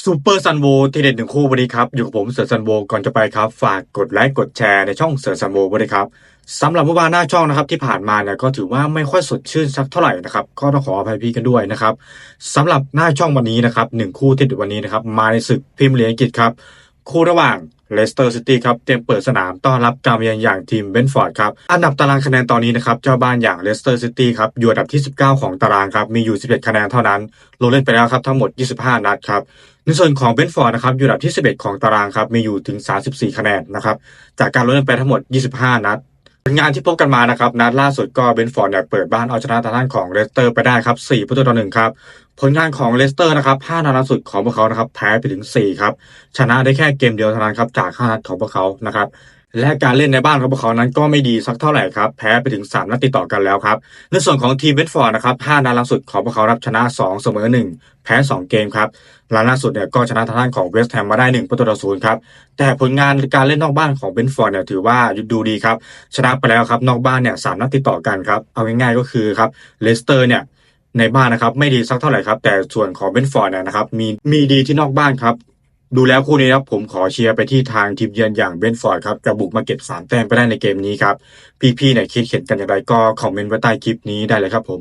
ซูเปอร์ซันโวทีเด็ดหนึ่งคู่วันนี้ครับ อยู่กับผมเสือซันโวก่อนจะไปครับ ฝากกดไลค์กดแชร์ในช่องเสือซันโววันนี้ครับสำหรับเมื่อวานหน้าช่องนะครับที่ผ่านมาเนี่ยก็ถือว่าไม่ค่อยสดชื่นสักเท่าไหร่นะครับก็ต้องขออภัยพี่กันด้วยนะครับสำหรับหน้าช่องวันนี้นะครับหนึ่งคู่ที่เด็ดวันนี้นะครับมาในศึกพรีเมียร์ลีกอังกฤษครับคู่ระหว่างเลสเตอร์ซิตี้ครับเตรียมเปิดสนามต้อนรับการเยือนอย่างทีมเบนฟอร์ดครับอันดับตารางคะแนนตอนนี้นะครับเจ้าบ้านอย่างเลสเตอร์ซิตี้ครับอยู่อันดับที่ 19 ของตารางครับมีอยู่ 11 คะแนนเท่านั้นลงเล่นไปแล้วครับทั้งหมด 25 นัดครับ ในส่วนของเบนฟอร์ดนะครับอยู่อันดับที่ 11 ของตารางครับมีอยู่ถึง 34 คะแนนนะครับจากการลดลงไปทั้งหมด 25 นัดผลงานที่พบกันมานะครับนัดล่าสุดก็เบนฟอร์ดเนี่ยเปิดบ้านเอาชนะทางด้านของเลสเตอร์ไปได้ครับ4ประตูต่อหนึ่งครับผลงานของเลสเตอร์นะครับ5นัดล่าสุดของพวกเขานะครับแพ้ไปถึง 4 ครับ ชนะได้แค่เกมเดียวเท่านั้นครับจาก5นัดของพวกเขานะครับ และการเล่นในบ้านของพวกเขานั้นก็ไม่ดีสักเท่าไหร่ครับ แพ้ไปถึง 3 นัดติดต่อกันแล้วครับ ในส่วนของทีมเบนฟอร์ดนะครับ5นัดล่าสุดของพวกเขารับชนะ 2 เสมอ 1 แพ้ 2 เกมครับและล่าสุดเนี่ยก็ชนะทางด้านของเวสต์แฮมมาได้ 1 ประตูต่อศูนย์ครับ แต่ผลงานการเล่นนอกบ้านของเบนฟอร์ดเนี่ยถือว่าดูดีครับ ชนะไปแล้วครับนอกบ้านเนี่ยสามนัดติดต่อกันครับ เอาง่ายๆก็คือครับเลสเตอร์เนี่ยในบ้านนะครับไม่ดีสักเท่าไหร่ครับแต่ส่วนของเบนฟอร์ดเนี่ยนะครับมีมีดีที่นอกบ้านครับ ดูแล้วคู่นี้นะครับผมขอเชียร์ไปที่ทางทีมเยือนอย่างเบนฟอร์ดครับจะบุกมาเก็บ 3 แต้มไปได้ในเกมนี้ครับ พี่ๆเนี่ยคิดเห็นกันอย่างไรก็คอมเมนต์ไว้ใต้คลิปนี้ได้เลยครับผม